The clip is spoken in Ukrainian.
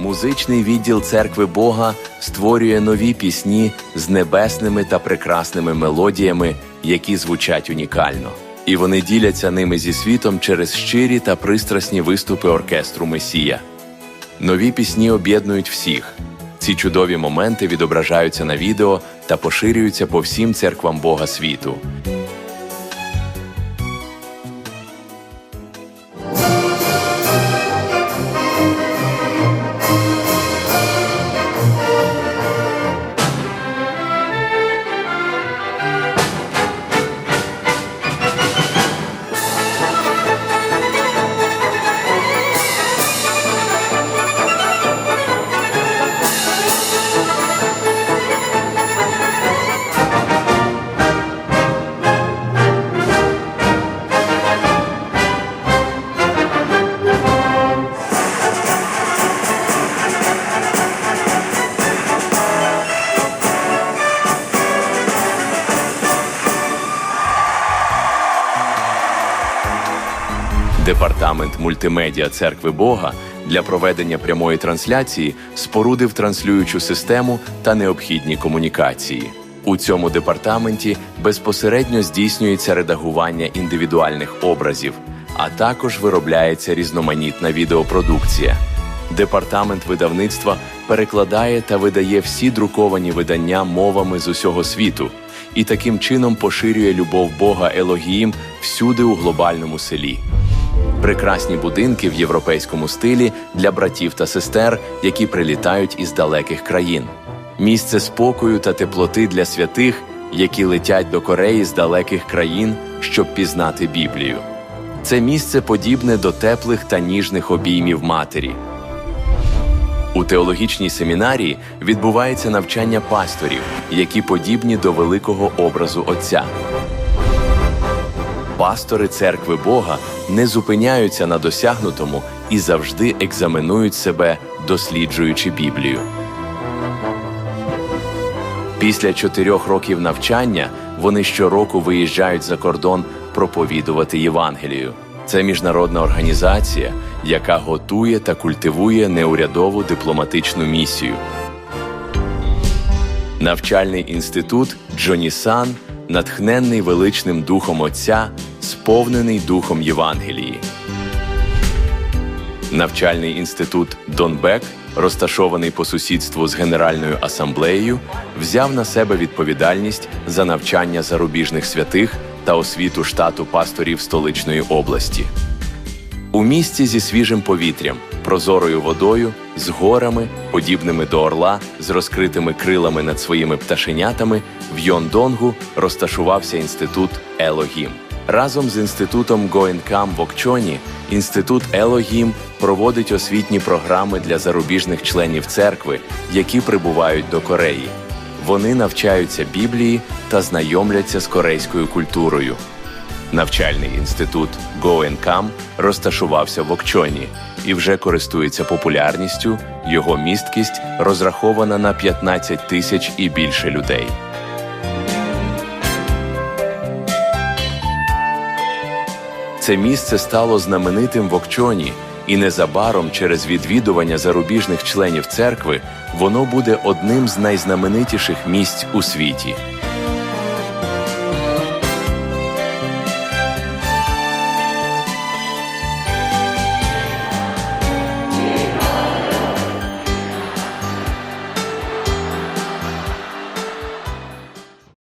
Музичний відділ церкви Бога створює нові пісні з небесними та прекрасними мелодіями, які звучать унікально. І вони діляться ними зі світом через щирі та пристрасні виступи оркестру Месія. Нові пісні об'єднують всіх. Ці чудові моменти відображаються на відео та поширюються по всім церквам Бога світу. Департамент мультимедіа церкви Бога для проведення прямої трансляції спорудив транслюючу систему та необхідні комунікації. У цьому департаменті безпосередньо здійснюється редагування індивідуальних образів, а також виробляється різноманітна відеопродукція. Департамент видавництва перекладає та видає всі друковані видання мовами з усього світу і таким чином поширює любов Бога Елогіїм всюди у глобальному селі прекрасні будинки в європейському стилі для братів та сестер, які прилітають із далеких країн, місце спокою та теплоти для святих, які летять до Кореї з далеких країн, щоб пізнати Біблію. Це місце подібне до теплих та ніжних обіймів матері. У теологічній семінарії відбувається навчання пасторів, які подібні до великого образу Отця. Пастори церкви Бога не зупиняються на досягнутому і завжди екзаменують себе, досліджуючи Біблію. Після чотирьох років навчання вони щороку виїжджають за кордон проповідувати Євангелію. Це міжнародна організація, яка готує та культивує неурядову дипломатичну місію. Навчальний інститут Джонісан, натхненний величним духом Отця, сповнений духом Євангелії. Навчальний інститут Донбек, розташований по сусідству з Генеральною асамблеєю, взяв на себе відповідальність за навчання зарубіжних святих та освіту штату пасторів столичної області. У місті зі свіжим повітрям, прозорою водою, з горами, подібними до орла, з розкритими крилами над своїми пташенятами, в Йондонгу розташувався інститут Елогім. Разом з інститутом Гоенкам в Окчоні інститут Елогім проводить освітні програми для зарубіжних членів церкви, які прибувають до Кореї. Вони навчаються Біблії та знайомляться з корейською культурою. Навчальний інститут Goenkam розташувався в Окчоні і вже користується популярністю. Його місткість розрахована на 15 тисяч і більше людей. Це місце стало знаменитим в Окчоні, і незабаром через відвідування зарубіжних членів церкви воно буде одним з найзнаменитіших місць у світі.